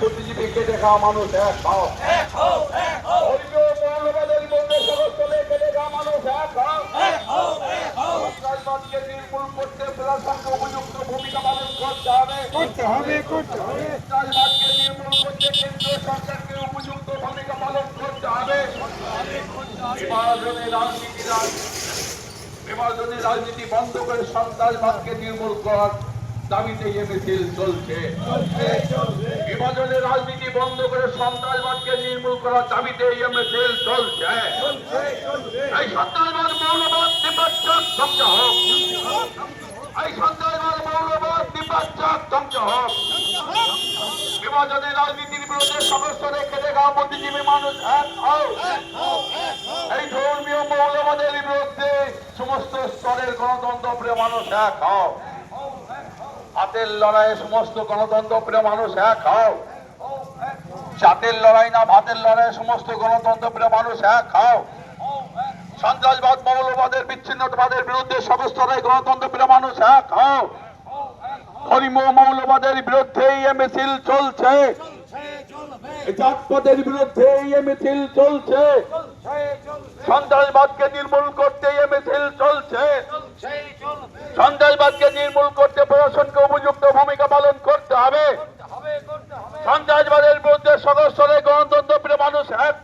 বুদ্ধিজীবী কেটে মানুষ এক হও। ধর্মীয় মৌলবাদের মধ্যে সরস্থলে কেটে খাওয়া মানুষ এক হও। সন্ত্রাসবাদকে নির্মূল করতে প্রশাসনকে উপযুক্ত ভূমিকা পালন করতে হবে। করতে হবে করতে হবে। নির্মূল করতে কেন্দ্রীয় সরকারকে উপযুক্ত ভূমিকা পালন করতে হবে। বিভাজনের রাজনীতি রাজনীতি বন্ধ করে সন্ত্রাসবাদকে নির্মূল করার দাবিতে এ মিছিল চলছে রাজনীতি বন্ধ করে সন্ত্রাসবাদকে নির্মূল করার দাবিতে এই মিছিল চলছে এই সন্ত্রাসবাদ মৌলবাদ নির্বাচন ধ্বংস হোক। এই সন্ত্রাসবাদ মৌলবাদ নির্বাচন ধ্বংস হোক। বিভাজনের রাজনীতির বিরুদ্ধে সমস্ত রেখে দেখা বুদ্ধিজীবী মানুষ এক এই ধর্মীয় মৌলবাদের বিরুদ্ধে সমস্ত স্তরের গণতন্ত্র প্রিয় মানুষ এক হও। হাতের লড়াইয়ে সমস্ত গণতন্ত্র প্রিয় মানুষ এক হও। চাতের লড়াই না ভাতের লড়াই সমস্ত গণতন্ত্র মানুষ হ্যাঁ খাও। সন্ত্রাসবাদ মৌলবাদের বিচ্ছিন্নতাবাদের বিরুদ্ধে সবস্তরায় গণতন্ত্র মানুষ হ্যাঁ খাও। মৌলবাদের বিরুদ্ধে মিছিল চলছে। জাতপাতের বিরুদ্ধে মিছিল চলছে। সন্ত্রাসবাদকে নির্মূল করতে মিছিল চলছে। সন্ত্রাসবাদকে নির্মূল করতে প্রশাসনকে উপযুক্ত ভূমিকা পালন করতে হবে। সন্ত্রাসবাদের সদস্যদের গণতন্ত্র প্রিয় মানুষ এক